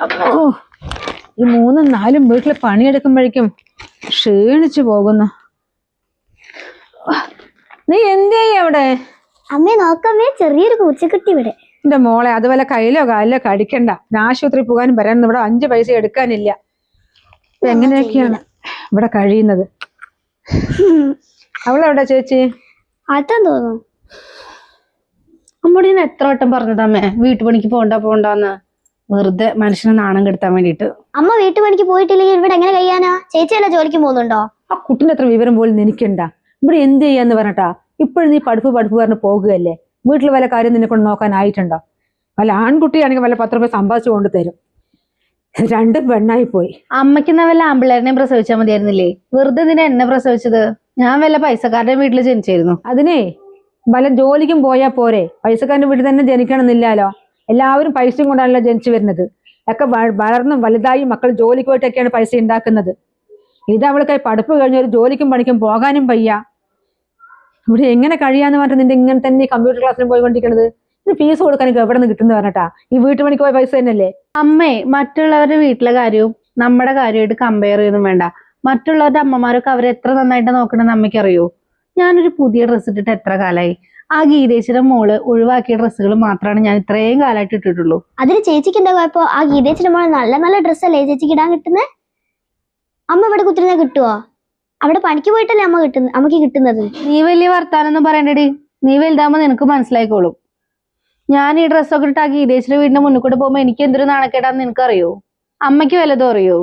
ഓ ഈ മൂന്നും നാലും വീട്ടിൽ പണിയെടുക്കുമ്പോഴേക്കും ക്ഷീണിച്ചു പോകുന്നു. നീ എന്തേ അവിടെ? അമ്മേ നോക്കമ്മേ ചെറിയൊരു പൂച്ചക്കുട്ടി ഇവിടെ. എന്റെ മോളെ അതുപോലെ കയ്യിലോ കാലിലോ കടിക്കണ്ട ആശുപത്രി പോകാനും വരാനും ഇവിടെ അഞ്ചു പൈസ എടുക്കാനില്ല. എങ്ങനെയൊക്കെയാണ് ഇവിടെ കഴിയുന്നത്? അവളെവിടെ ചേച്ചി? അതാ തോന്നുന്നു. അമ്മോട് ഞാൻ എത്ര വട്ടം പറഞ്ഞതമ്മേ വീട്ടുപണിക്ക് പോണ്ട പോണ്ടെന്ന് വെറുതെ മനുഷ്യനെ നാണം കെടുത്താൻ വേണ്ടിട്ട് അമ്മ വീട്ടുപണിക്ക് പോയിട്ടില്ലെങ്കിൽ ഇവിടെ എങ്ങനെ കഴിയാനാ? ചേച്ചിയല്ല ജോലിക്ക് പോകുന്നുണ്ടോ? ആ കുട്ടിന്റെ അത്ര വിവരം പോലും എനിക്കുണ്ട. ഇവിടെ എന്ത് ചെയ്യാന്ന് പറഞ്ഞട്ടാ? ഇപ്പോഴും നീ പഠിപ്പ് പഠിപ്പ് പറഞ്ഞ് പോകുകയല്ലേ? വീട്ടിൽ വല്ല കാര്യം നിന്നെ കൊണ്ട് നോക്കാനായിട്ടുണ്ടോ? വല്ല ആൺകുട്ടിയാണെങ്കിൽ വല്ല പത്ത് രൂപ സമ്പാദിച്ചു കൊണ്ട് തരും. രണ്ടും പെണ്ണായി പോയി. അമ്മയ്ക്ക് വല്ല ആമ്പിള്ളേരനെ പ്രസവിച്ചാൽ മതിയായിരുന്നില്ലേ? വെറുതെ നിന്നെ എന്നെ പ്രസവിച്ചത്? ഞാൻ വല്ല പൈസക്കാരുടെ വീട്ടിൽ ജനിച്ചായിരുന്നു. അതിനേ വല്ല ജോലിക്കും പോയാ പോരെ. പൈസക്കാരന്റെ വീട്ടിൽ തന്നെ ജനിക്കണമെന്നില്ലാലോ? എല്ലാവരും പൈസയും കൊണ്ടാണല്ലോ ജനിച്ചു വരുന്നത്. ഒക്കെ വളർന്നും വലുതായി മക്കൾ ജോലിക്ക് പോയിട്ടൊക്കെയാണ് പൈസ ഉണ്ടാക്കുന്നത്. ഇത് അവൾക്ക് പഠിപ്പ് കഴിഞ്ഞ ഒരു ജോലിക്കും പണിക്കും പോകാനും വയ്യ. ഇവിടെ എങ്ങനെ കഴിയാന്ന് പറഞ്ഞിട്ട് നിന്റെ ഇങ്ങനെ തന്നെ കമ്പ്യൂട്ടർ ക്ലാസ്സിന് പോയിക്കൊണ്ടിരിക്കുന്നത് ഫീസ് കൊടുക്കാനൊക്കെ എവിടെ നിന്ന് കിട്ടുന്ന പറഞ്ഞിട്ടാ? ഈ വീട്ടുപണിക്ക് പോയ പൈസ തന്നെയല്ലേ? അമ്മേ മറ്റുള്ളവരുടെ വീട്ടിലെ കാര്യവും നമ്മുടെ കാര്യമായിട്ട് കമ്പയർ ചെയ്യൊന്നും വേണ്ട. മറ്റുള്ളവരുടെ അമ്മമാരൊക്കെ അവരെ എത്ര നന്നായിട്ട് നോക്കണമെന്ന് അമ്മയ്ക്ക് അറിയോ ഞാനൊരു പുതിയ ഡ്രസ്സ് ഇട്ടിട്ട് എത്ര കാലമായി ആ ഗീതേശ്വരം മോൾ ഒഴിവാക്കിയ ഡ്രസ്സുകൾ മാത്രമാണ് ഞാൻ ഇത്രയും കാലമായിട്ട് ഇട്ടിട്ടുള്ളൂ. അതിന് ചേച്ചിക്ക് എന്താ കുഴപ്പം? ആ ഗീതേച്ചിന്റെ മോളെ നല്ല നല്ല ഡ്രസ്സല്ലേ ചേച്ചിക്ക് ഇടാൻ കിട്ടുന്നത് അമ്മ ഇവിടെ കുത്തിരുന്ന കിട്ടുവോ? അവിടെ പണിക്ക് പോയിട്ടല്ലേ അമ്മ കിട്ടുന്നത് അമ്മയ്ക്ക് കിട്ടുന്നത്? നീ വലിയ വർത്താനൊന്നും പറയണ്ടടി. നീ വലുതാകുമ്പോ നിനക്ക് മനസ്സിലായിക്കോളും. ഞാൻ ഈ ഡ്രസ്സൊക്കെ ഇട്ട് ആ ഗീതേശ്വര വീടിന്റെ മുന്നിൽ കൂടെ പോകുമ്പോ എനിക്ക് എന്തൊരു നാണക്കേടാന്ന് നിനക്കറിയോ? അമ്മയ്ക്ക് വല്ലതും അറിയോ?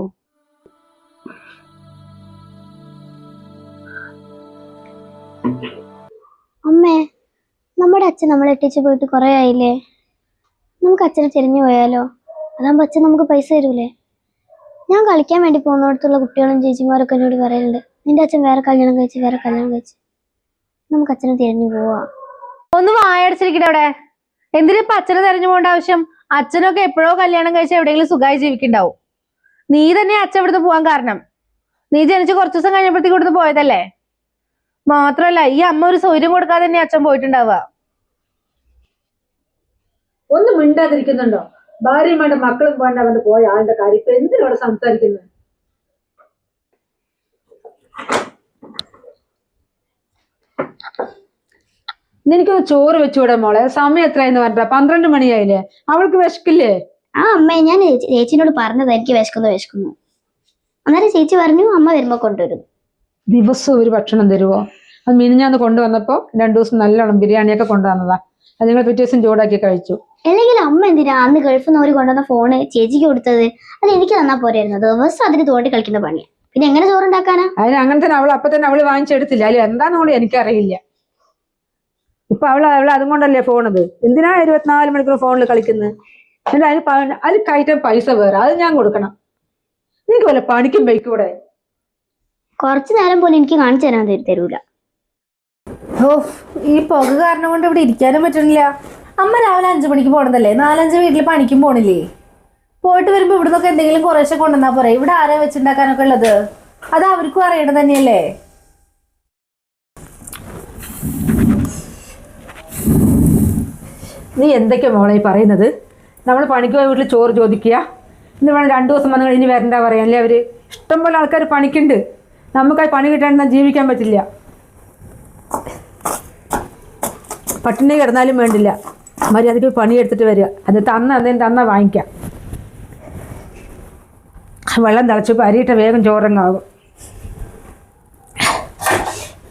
അമ്മേ നമ്മുടെ അച്ഛൻ നമ്മളെ എട്ടിച്ച് പോയിട്ട് കുറേ ആയില്ലേ? നമുക്ക് അച്ഛനെ തിരിഞ്ഞു പോയാലോ? അതാകുമ്പോൾ അച്ഛൻ നമുക്ക് പൈസ തരൂലേ? ഞാൻ കളിക്കാൻ വേണ്ടി പോകുന്നിടത്തുള്ള കുട്ടികളും ചേച്ചിമാരൊക്കെ എന്നോട് പറയുന്നുണ്ട് നിന്റെ അച്ഛൻ വേറെ കല്യാണം കഴിച്ച് വേറെ കല്യാണം കഴിച്ച്. നമുക്ക് അച്ഛനെ തിരിഞ്ഞു പോവാ. ഒന്ന് വായടച്ചിരിക്കട്ടെ അവിടെ. എന്തിനാ ഇപ്പൊ അച്ഛനെ തെരഞ്ഞു പോകേണ്ട ആവശ്യം? അച്ഛനൊക്കെ എപ്പോഴോ കല്യാണം കഴിച്ച് എവിടെയെങ്കിലും സുഖമായി ജീവിക്കണ്ടാവും. നീ തന്നെ അച്ഛൻ ഇവിടുന്ന് പോവാൻ കാരണം. നീ ജനിച്ച് കുറച്ചു ദിവസം കഴിഞ്ഞപ്പോഴത്തേക്ക് ഇവിടുന്ന് പോയതല്ലേ? മാത്രല്ല ഈ അമ്മ ഒരു സൗകര്യം കൊടുക്കാതെ തന്നെ അച്ഛൻ പോയിട്ടുണ്ടാവുക. ഒന്നും മിണ്ടാതിരിക്കുന്നുണ്ടോ? ഭാര്യയും വേണ്ട മക്കളും വേണ്ട അവന്റെ പോയ ആളുടെ കാര്യം ഇപ്പൊ എന്തിനോട് സംസാരിക്കുന്നത് നിനക്കൊന്ന് ചോറ് വെച്ചുകൂടെ മോളെ? സമയം എത്രയെന്ന് പറഞ്ഞാ പന്ത്രണ്ട് മണിയായില്ലേ? അവൾക്ക് വിശക്കില്ലേ? ആ അമ്മ ഞാൻ ചേച്ചിനോട് പറഞ്ഞത് എനിക്ക് വിശക്കുന്നു വിശക്കുന്നു. അന്നേരം ചേച്ചി പറഞ്ഞു അമ്മ വരുമ്പോ കൊണ്ടുവരും. ദിവസവും ഒരു ഭക്ഷണം തരുവോ? അത് മിനിഞ്ഞാന്ന് കൊണ്ടുവന്നപ്പോ രണ്ടു ദിവസം നല്ലോണം ബിരിയാണിയൊക്കെ കൊണ്ടുവന്നതാ. അത് നിങ്ങൾ പിറ്റേ ദിവസം ചൂടാക്കി കഴിച്ചു. അല്ലെങ്കിൽ അമ്മ എന്തിനാ അന്ന് ഗൾഫിൽ നിന്ന് ഒരു കൊണ്ടുവന്ന ഫോണ് ചേച്ചിക്ക് കൊടുത്തത്? അത് എനിക്ക് തന്നാ പോരായിരുന്നു. ദിവസം അതിന് തോണ്ടി കളിക്കുന്ന പണിയാ. പിന്നെ എങ്ങനെ ചോറുണ്ടാക്കാനാ? അതിന് അങ്ങനെ തന്നെ അവൾ അപ്പൊ തന്നെ അവൾ വാങ്ങിച്ചെടുത്തില്ല. അതിൽ എന്താന്ന് കൂടി എനിക്കറിയില്ല. ഇപ്പൊ അവൾ അവൾ അതും കൊണ്ടല്ലേ ഫോണത് എന്തിനാ ഇരുപത്തിനാല് മണിക്കൂർ ഫോണിൽ കളിക്കുന്നത് എന്നിട്ട് അതിന് അതിൽ കയറ്റാൻ പൈസ വേറെ. അത് ഞാൻ കൊടുക്കണം. നിനക്ക് വല്ല പണിക്കും വയ്ക്കൂടെ കുറച്ചു നേരം പോലും എനിക്ക് കാണിച്ചു തരാൻ തരൂല. ഓ ഈ പുക കാരണം കൊണ്ട് ഇവിടെ ഇരിക്കാനും പറ്റണില്ല അമ്മ രാവിലെ അഞ്ചു മണിക്ക് പോണതല്ലേ? നാലഞ്ച് വീട്ടിൽ പണിക്കും പോണില്ലേ? പോയിട്ട് വരുമ്പോ ഇവിടുന്നൊക്കെ എന്തെങ്കിലും കുറേശ്ശെ കൊണ്ടുവന്നാ പോരെ. ഇവിടെ ആരാ വെച്ചുണ്ടാക്കാനൊക്കെ ഉള്ളത്? അത് അവർക്കും അറിയണത് തന്നെയല്ലേ? നീ എന്തൊക്കെയാ മോളെ ഈ പറയുന്നത്? നമ്മൾ പണിക്ക് പോയ വീട്ടിൽ ചോറ് ചോദിക്കുക. ഇന്ന് വേണം രണ്ടു ദിവസം വന്നു കഴിഞ്ഞ് വരണ്ട പറയാം അല്ലേ അവർ? ഇഷ്ടംപോലെ ആൾക്കാർ പണിക്കുണ്ട്. നമുക്കായി പണി കിട്ടാണ്ട് ജീവിക്കാൻ പറ്റില്ല. പട്ടിണി കിടന്നാലും വേണ്ടില്ല. മര്യാദയ്ക്ക് പണിയെടുത്തിട്ട് വരിക. അത് തന്ന എന്തെങ്കിലും തന്ന വാങ്ങിക്കാം. വെള്ളം തിളച്ച് അരിയിട്ട വേഗം ചോറങ്ങാകും.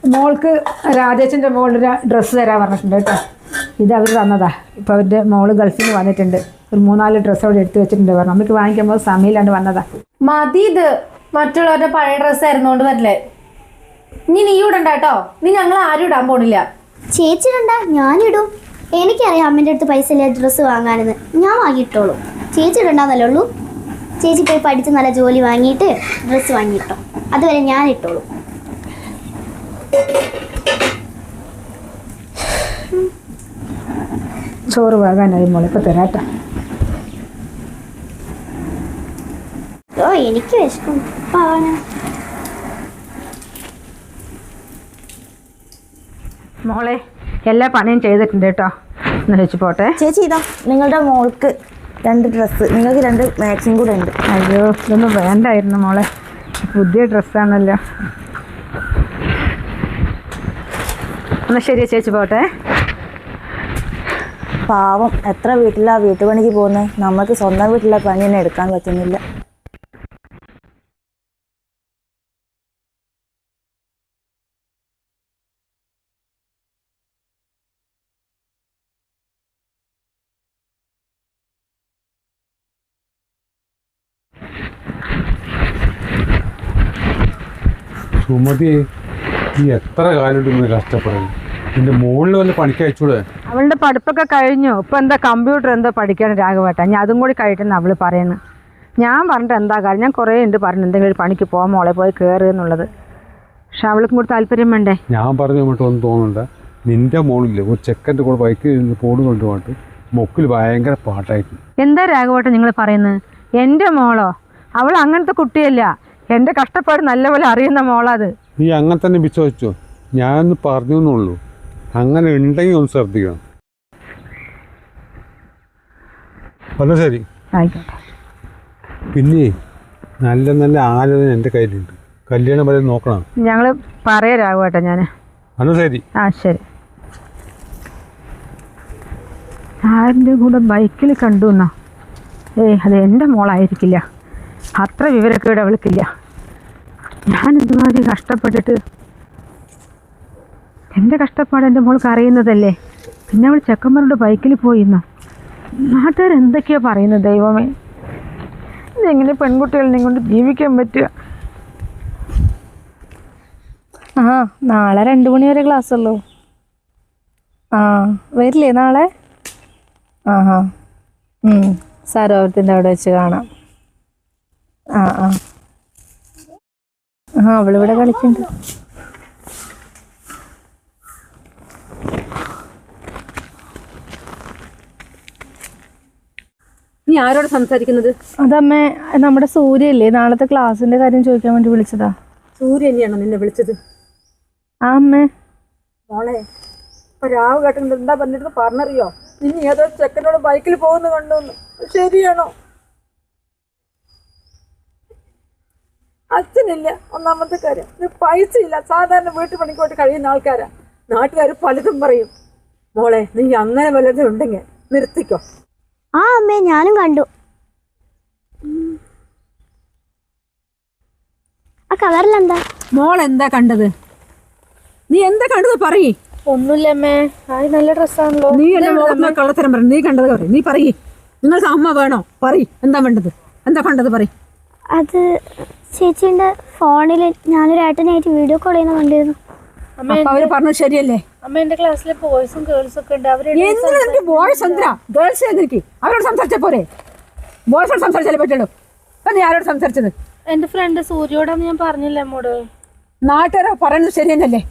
മോൾക്ക് രാജേഷിന്റെ മോളൊരു ഡ്രസ്സ് തരാൻ പറഞ്ഞിട്ടുണ്ട് കേട്ടോ. ഇത് അവർ തന്നതാ. ഇപ്പോൾ അവരുടെ മോൾ ഗൾഫിൽ നിന്ന് വന്നിട്ടുണ്ട്. ഒരു മൂന്നാൽ ഡ്രസ്സ് അവിടെ എടുത്ത് വെച്ചിട്ടുണ്ട് പറഞ്ഞു. നമുക്ക് വാങ്ങിക്കുമ്പോൾ സമയമില്ലാണ്ട് വന്നതാ. മതി ഇത്. മറ്റുള്ളവരുടെ പഴയ ഡ്രസ്സ് ആയിരുന്നോണ്ട് വരില്ലേ? ഇനി നീ ഇടണ്ട കേട്ടോ. നീ ഞങ്ങൾ ആരും ഇടാൻ പോണില്ല. ചേച്ചി ഞാനിടും. എനിക്കറിയാം അമ്മേന്റെ അടുത്ത് പൈസ ഇല്ല ഡ്രസ്സ് വാങ്ങാനെന്ന്. ഞാൻ വാങ്ങിയിട്ടോളൂ. ചേച്ചി ഉണ്ടാകുന്നല്ലേ ഉള്ളൂ? ചേച്ചി പോയി പഠിച്ച് നല്ല ജോലി വാങ്ങിയിട്ട് ഡ്രസ്സ് വാങ്ങിയിട്ടോ. അതുവരെ ഞാൻ ഇട്ടോളൂ. ചോറ് വാങ്ങാനായി മോളെ ഇപ്പോൾ തരാട്ടോ. ഓ എനിക്ക് വിശക്കും പാവാനാ മോളെ എല്ലാ പണിയും ചെയ്തിട്ടുണ്ട് കേട്ടോ. എന്ന് വെച്ച് പോട്ടെ. ചേച്ചി ഇതാ നിങ്ങളുടെ മോൾക്ക് രണ്ട് ഡ്രസ്സ് നിങ്ങൾക്ക് രണ്ട് മാക്സിം കൂടെ ഉണ്ട്. അയ്യോ ഇതൊന്നും വേണ്ടായിരുന്നു മോളെ. പുതിയ ഡ്രസ്സാണല്ലോ എന്നാ ശരി ചേച്ചി പോട്ടെ. പാവം എത്ര വീട്ടിലാണ് വീട്ടുപണിക്ക് പോകുന്നത് നമുക്ക് സ്വന്തം വീട്ടിലെ പണി തന്നെ എടുക്കാൻ പറ്റുന്നില്ല. സുമതി നീ എത്ര കാലം ഇങ്ങനെ കഷ്ടപ്പെടുന്നു? നിന്റെ മുകളിൽ വല്ല പണിക്ക് അയച്ചൂടെ? അവളുടെ പഠിപ്പൊക്കെ കഴിഞ്ഞു. ഇപ്പൊ എന്താ കമ്പ്യൂട്ടർ എന്താ പഠിക്കണം രാഘവേട്ട. ഞാൻ അതും കൂടി കഴിട്ടെന്ന് അവൾ പറയുന്നു. ഞാൻ പറഞ്ഞിട്ട് എന്താ കാര്യം? ഞാൻ കുറേ ഉണ്ട് പറഞ്ഞു. എന്തെങ്കിലും ഒരു പണിക്ക് പോകാൻ മോളെ പോയി കയറുക എന്നുള്ളത്. പക്ഷെ അവൾക്കും കൂടി താല്പര്യം വേണ്ടേ? ഞാൻ പറഞ്ഞു അങ്ങോട്ട് ഒന്നും തോന്നണ്ട. നിന്റെ മോളില്ലേ? ഒരു ചെക്കന്റെ കൂടെ ബൈക്ക് ഇരുന്ന് ഫോൺ കൊണ്ടുപോയിട്ട് മൊക്കിൽ ഭയങ്കര പാട്ടായിട്ട് എന്താ രാഘവേട്ടൻ നിങ്ങൾ പറയുന്നത് എന്റെ മോളോ? അവൾ അങ്ങനത്തെ കുട്ടിയല്ല. എന്റെ കഷ്ടപ്പാട് നല്ലപോലെ അറിയുന്ന മോളത്. നീ അങ്ങനെ തന്നെ വിശ്വസിച്ചു? ഞാനൊന്ന് പറഞ്ഞു എന്നുള്ളൂ. അങ്ങനെ ഉണ്ടെങ്കിൽ ഒന്ന് ശ്രദ്ധിക്കണം. അല്ല ശരി. ആയിക്കോട്ടെ. പിന്നെ നല്ല നല്ല ആലോചന എന്റെ കയ്യിലുണ്ട്. കല്യാണം വരെ നോക്കണം. ഞങ്ങൾ പറയാം രാഘവേട്ടൻ ഞാൻ അല്ല ശരി. ആ ശരി. ആരുടെ കൂടെ ബൈക്കിൽ കണ്ടു എന്നാ? ഏയ് അത് എന്റെ മോളായിരിക്കില്ല. അത്ര വിവരക്കേട് അവൾക്കില്ല. ഞാൻ എന്തുമാതിരി കഷ്ടപ്പെട്ടിട്ട് എന്റെ കഷ്ടപ്പാട് എന്റെ മോൾക്ക് അറിയുന്നതല്ലേ? പിന്നെ അവൾ ചെക്കന്മാരുടെ ബൈക്കിൽ പോയിന്നു? നാട്ടുകാർ എന്തൊക്കെയാ പറയുന്നത് ദൈവമേ? ഇതെങ്ങനെ പെൺകുട്ടികളെ കൊണ്ട് ജീവിക്കാൻ പറ്റുക? ആ നാളെ രണ്ടു മണി വരെ ക്ലാസ് ഉള്ളൂ. ആ വരില്ലേ നാളെ? ആ ഹാ സരോവരത്തിന്റെ അവിടെ വെച്ച് കാണാം. ആ ആ. ആ അവളിവിടെ കളിക്കുന്നുണ്ട് നീ ആരോട് സംസാരിക്കുന്നത്? അതമ്മേ നമ്മുടെ സൂര്യല്ലേ നാളത്തെ ക്ലാസ്സിന്റെ കാര്യം ചോദിക്കാൻ വേണ്ടി വിളിച്ചതാ. സൂര്യ തന്നെയാണോ നിന്നെ വിളിച്ചത്? ആ അമ്മേ. മോളെ ഇപ്പൊ രാവ് കേട്ടിട്ട് എന്താ പറഞ്ഞിരുന്നു പറഞ്ഞറിയോ? നിന്നെ ഏതോ ചെക്കനോട് ബൈക്കിൽ പോകുന്ന കണ്ടു ശരിയാണോ? അച്ഛനില്ല. ഒന്നാമത്തെ കാര്യം പൈസ ഇല്ല സാധാരണ വീട്ടു പണിക്കോട്ട് കഴിയുന്ന ആൾക്കാരാ. നാട്ടുകാർ പലതും പറയും. മോളെ നീ അങ്ങനെ വല്ലതും ഉണ്ടെങ്കിൽ നിർത്തിക്കോ. ആ അമ്മേ ഞാനും കണ്ടു. ആ കവറിലെന്താ? മോൾ എന്താ കണ്ടത്? നീ എന്താ കണ്ടത് പറയേ ഒന്നുമില്ല അമ്മേ. ആയി നല്ല ഡ്രസ്സാണല്ലോ. നീ എന്റെ മോളെ കള്ളത്തരം പറഞ്ഞു നീ കണ്ടത് പറയും നീ പറയേ നിങ്ങൾക്ക് അമ്മ വേണോ? പറയ് എന്താ വേണ്ടത്? എന്താ കണ്ടത് പറയ് അത് ചേച്ചീന്റെ ഫോണിൽ ഞാനൊരു ഏട്ടനായിട്ട് വീഡിയോ കോൾ ചെയ്യുന്ന കണ്ടിരുന്നു. അപ്പൊ അവർ പറഞ്ഞത് ശരിയല്ലേ? അമ്മ എന്റെ ക്ലാസ്സിലെ ബോയ്സും ഗേൾസും ഒക്കെ ഉണ്ട്. അവർ ബോയ്സ് എന്തിനാ ഗേൾസ് അവരോട് സംസാരിച്ച പോരെ? ബോയ്സോട് സംസാരിച്ചാലേ പറ്റുള്ളൂ. അപ്പൊ നീ ആരോട് സംസാരിച്ചത്? എന്റെ ഫ്രണ്ട് സൂര്യോടാന്ന് ഞാൻ പറഞ്ഞില്ല അമ്മോട്? നാട്ടുകാരോ പറയുന്നത് ശരി തന്നെയല്ലേ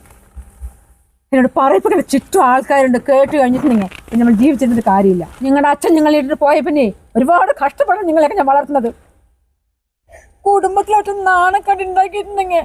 എന്നോട് പറയിപ്പിക്കുന്ന ചുറ്റും ആൾക്കാരുണ്ട്. കേട്ട് കഴിഞ്ഞിട്ടുണ്ടെങ്കിൽ നമ്മൾ ജീവിച്ചിരുന്നിട്ട് കാര്യമില്ല. നിങ്ങളുടെ അച്ഛൻ നിങ്ങളെ ഇട്ടിട്ട് പോയ പിന്നെ ഒരുപാട് കഷ്ടപ്പെടാൻ നിങ്ങളെയൊക്കെ ഞാൻ വളർത്തുന്നത്. കുടുംബത്തിലോട്ട് നാണക്കേട് ഉണ്ടാക്കിയിട്ടുണ്ടെങ്കിൽ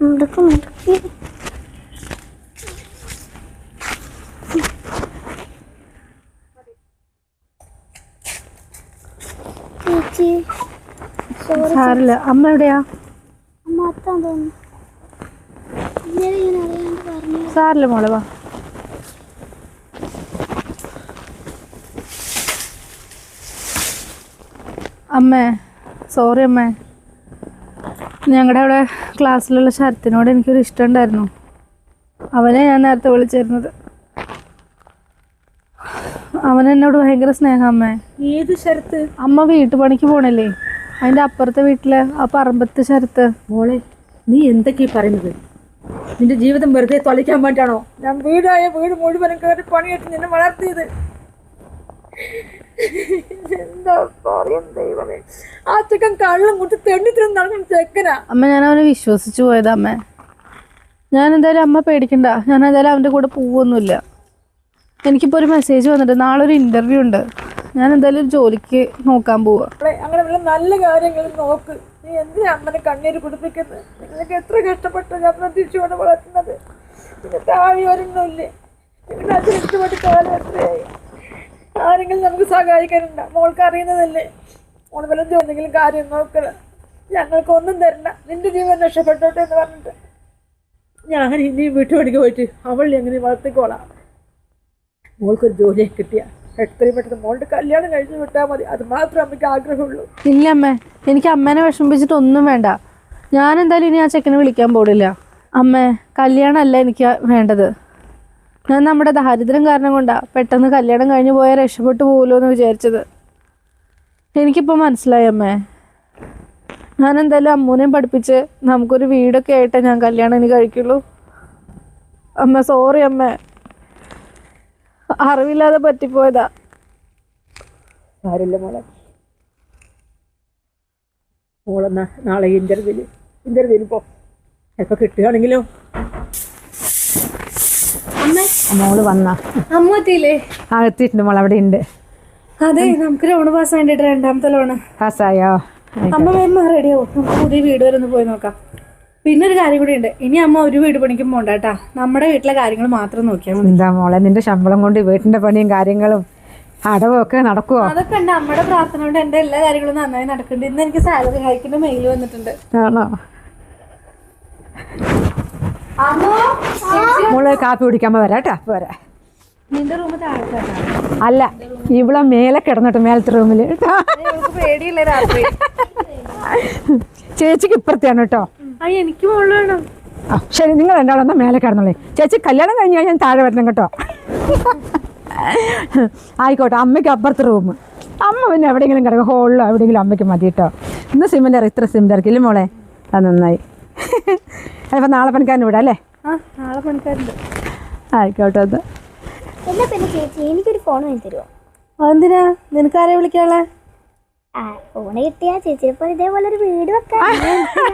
മുടക്ക് മുടക്കി ചേച്ചി സാറില്ല അമ്മ എവിടെയാ? സാറിൽ സാറില്ല മോളെ വാ. അമ്മേ സോറി അമ്മേ. ഞങ്ങളുടെ അവിടെ ക്ലാസ്സിലുള്ള ശരത്തിനോട് എനിക്കൊരു ഇഷ്ടം ഉണ്ടായിരുന്നു. അവനെ ഞാൻ നേരത്തെ വിളിച്ചിരുന്നത്. അവനെന്നോട് ഭയങ്കര സ്നേഹം അമ്മേ. ഏത് ശരത്ത്? അമ്മ വീട്ടുപണിക്ക് പോണല്ലേ? അതിന്റെ അപ്പുറത്തെ വീട്ടിൽ ആ പറമ്പത്ത് ശരത്ത്. മോളെ നീ എന്തൊക്കെയാ പറയുന്നത്? നിന്റെ ജീവിതം വെറുതെ തൊലയ്ക്കാൻ വേണ്ടിയാണോ? ഞാൻ വീടായ വീട് മുഴുവനും കയറി പണിയെടുത്ത് നിന്നെ വളർത്തിയത്. എന്താ പറയും ദൈവമേ? ആ ചെക്കൻ കള്ളും കുട്ടി തെണ്ണിത്തിരുന്ന് നടക്കുന്ന ചെക്കനാ. അമ്മ ഞാൻ അവനെ വിശ്വസിച്ചു പോയത് അമ്മ. ഞാൻ എന്തായാലും അമ്മ പേടിക്കണ്ട. ഞാൻ എന്തായാലും അവന്റെ കൂടെ പോവൊന്നുമില്ല. എനിക്കിപ്പോ ഒരു മെസ്സേജ് വന്നിട്ട് നാളെ ഒരു ഇന്റർവ്യൂ ഉണ്ട്. ഞാൻ എന്തായാലും ഒരു ജോലിക്ക് നോക്കാൻ പോവാ. അങ്ങനെ നല്ല കാര്യങ്ങൾ നോക്ക്. നീ എന്തിനാ അമ്മനെ കണ്ണീര് കുടിപ്പിക്കുന്നത് നിങ്ങൾക്ക് എത്ര കഷ്ടപ്പെട്ട് ഞാൻ പ്രതീക്ഷയോടെ വളർത്തുന്നത്? പിന്നെ താഴെ ഒരെണ്ണമില്ലേ നിങ്ങളുടെ അച്ഛൻ ഇഷ്ടപ്പെട്ട് കാലം എത്രയായി? ആരെങ്കിലും നമുക്ക് സഹായിക്കാനുണ്ട്? മോൾക്ക് അറിയുന്നതല്ലേ? മോൾ വല്ല എന്തെങ്കിലും കാര്യം നോക്കണം ഞങ്ങൾക്ക് ഒന്നും തരണ്ട. നിന്റെ ജീവൻ രക്ഷപ്പെട്ടോട്ടെ എന്ന് പറഞ്ഞിട്ട്. ഞാൻ ഇനിയും വീട്ടുപണിക്ക് പോയിട്ട് അവൾ എങ്ങനെ വളർത്തിക്കോളാം? മോൾക്കൊരു ജോലിയെ കിട്ടിയ. എത്രയും പെട്ടെന്ന് മോളുടെ കല്യാണം കഴിഞ്ഞ് വിട്ടാൽ മതി. അത് മാത്രം അമ്മയ്ക്ക് ആഗ്രഹമുള്ളൂ. ഇല്ല അമ്മേ എനിക്ക് അമ്മേനെ വിഷമിപ്പിച്ചിട്ട് ഒന്നും വേണ്ട. ഞാൻ എന്തായാലും ഇനി ആ ചെക്കനെ വിളിക്കാൻ പോടില്ല. അമ്മേ കല്യാണമല്ല എനിക്ക് വേണ്ടത്. ഞാൻ നമ്മുടെ ദാരിദ്ര്യം കാരണം കൊണ്ടാ പെട്ടെന്ന് കല്യാണം കഴിഞ്ഞ് പോയാൽ രക്ഷപ്പെട്ടു പോകുമല്ലോ എന്ന് വിചാരിച്ചത്. എനിക്കിപ്പോൾ മനസ്സിലായി അമ്മേ. ഞാൻ എന്തായാലും അമ്മൂനെയും പഠിപ്പിച്ച് നമുക്കൊരു വീടൊക്കെ ആയിട്ടേ ഞാൻ കല്യാണം ഇനി കഴിക്കുള്ളൂ. അമ്മ സോറി അമ്മ. അറിവില്ലാതെ പറ്റിപ്പോയതാ. സാരില്ല മോളെ. മോളെന്നാ നാളെ ഇന്റർവ്യൂൽ ഇന്റർവ്യൂൽ പോ. ചിലപ്പോൾ കിട്ടുകയാണെങ്കിലോ? മോൾ വന്നാ. അമ്മ എത്തിയില്ലേ? ആ എത്തിയിട്ടുണ്ട് മോൾ അവിടെ ഉണ്ട് അതെ നമുക്ക് ലോണ് പാസ് വേണ്ടിട്ട് രണ്ടാമത്തെ ലോണ് പാസ്സായോ അമ്മ വേഗം റെഡിയാവും നമുക്ക് പുതിയ വീട് വരെ ഒന്ന് പോയി നോക്കാം. പിന്നെ ഒരു കാര്യം കൂടി ഉണ്ട്. ഇനി അമ്മ ഒരു വീട് പണിക്കും പോണ്ട കേട്ടാ. നമ്മുടെ വീട്ടിലെ കാര്യങ്ങൾ മാത്രം നോക്കിയാൽ മതി. എന്താ മോളെ നിന്റെ ശമ്പളം കൊണ്ട് വീട്ടിന്റെ പണിയും കാര്യങ്ങളും അടവും ഒക്കെ നടക്കുവോ? അതൊക്കെ ഉണ്ട്. അമ്മയുടെ പ്രാർത്ഥന കൊണ്ട് എന്റെ എല്ലാ കാര്യങ്ങളും നന്നായി നടക്കുന്നുണ്ട്. ഇന്ന് എനിക്ക് സാലറി ഹൈക്കിന്റെ മെയിൽ വന്നിട്ടുണ്ട്. ആണോ? മോളെ കാപ്പി കുടിക്കാൻ വരാം കേട്ടോ. വരാം. നിന്റെ റൂമ് അല്ല ഇവിടെ മേലെ കിടന്നിട്ട് മേലത്തെ റൂമിൽ പേടിയില്ല രാത്രി. ചേച്ചിക്ക് ഇപ്പുറത്തെയാണ് കേട്ടോ. എനിക്ക് ആ ശരി നിങ്ങൾ എന്താണെന്ന മേലെ കിടന്നോളേ. ചേച്ചി കല്യാണം കഴിഞ്ഞ് കഴിഞ്ഞാൽ ഞാൻ താഴെ വരണം കേട്ടോ. ആയിക്കോട്ടെ അമ്മയ്ക്ക് അപ്പുറത്ത് റൂം അമ്മ പിന്നെ എവിടെയെങ്കിലും കിടക്കും ഹോളിലോ എവിടെയെങ്കിലും അമ്മയ്ക്ക് മതി കേട്ടോ. ഇന്ന് സിമെന്റ് ഇത്ര സിമെന്റ് ഇറക്കില്ലേ മോളെ? അത് നന്നായി. അപ്പം നാളെ പണിക്കാരൻ വിടാം അല്ലേ? ആ നാളെ പണിക്കാരുണ്ട്. ആയിക്കോട്ടെ അത് എന്നാ പിന്നെ ചേച്ചി എനിക്കൊരു ഫോൺ വാങ്ങി തരുമോ അതെന്തിനാ നിനക്കാരെ വിളിക്കാളെ ആ ഫോണ് കിട്ടിയാ ചേച്ചിയെ പോലെ ഇതേപോലെ ഒരു വീട് വെക്കാൻ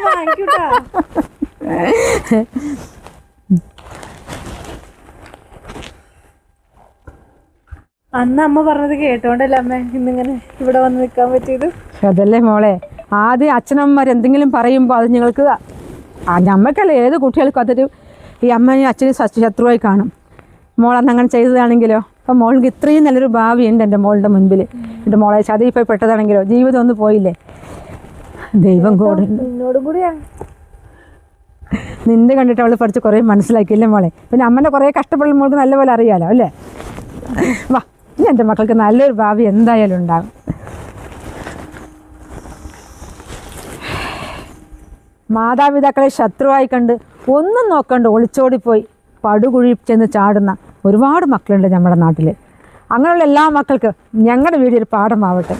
വാങ്ങിക്കൂട്ടാ. അന്ന് അമ്മ പറഞ്ഞത് കേട്ടോണ്ടല്ലേ അമ്മ? ഇന്നിങ്ങനെ ഇവിടെ വന്ന് നിൽക്കാൻ പറ്റിയത്? അതല്ലേ മോളെ. ആദ്യം അച്ഛനമ്മമാർ എന്തെങ്കിലും പറയുമ്പോൾ അത് ഞങ്ങൾക്ക് ആ ഞമ്മക്കല്ല ഏത് കുട്ടികൾക്കും അതൊരു ഈ അമ്മയും അച്ഛനും ശത്രു- ശത്രുവായി കാണും. മോൾ അന്ന് അങ്ങനെ ചെയ്തതാണെങ്കിലോ? അപ്പം മോൾക്ക് ഇത്രയും നല്ലൊരു ഭാവിയുണ്ട് എന്റെ മോളുടെ മുൻപിൽ. എന്റെ മോളെ ചതി ഇപ്പോൾ പെട്ടതാണെങ്കിലോ? ജീവിതം ഒന്ന് പോയില്ലേ? ദൈവം കൂടെ നിന്റെ കണ്ടിട്ട് അവൾ പഠിച്ച് കുറേ മനസ്സിലാക്കിയില്ലേ മോളെ? പിന്നെ അമ്മന്റെ കുറേ കഷ്ടപ്പെടുന്ന മോൾക്ക് നല്ലപോലെ അറിയാലോ അല്ലേ? വാ ഇനി എന്റെ മക്കൾക്ക് നല്ലൊരു ഭാവി എന്തായാലും ഉണ്ടാകും. മാതാപിതാക്കളെ ശത്രുവായി കണ്ട് ഒന്നും നോക്കണ്ട് ഒളിച്ചോടിപ്പോയി പടുകുഴി ചെന്ന് ചാടുന്ന ഒരുപാട് മക്കളുണ്ട് നമ്മുടെ നാട്ടിൽ അങ്ങനെയുള്ള എല്ലാ മക്കൾക്കും ഞങ്ങളുടെ വീട് ഒരു പാഠമാവട്ടെ.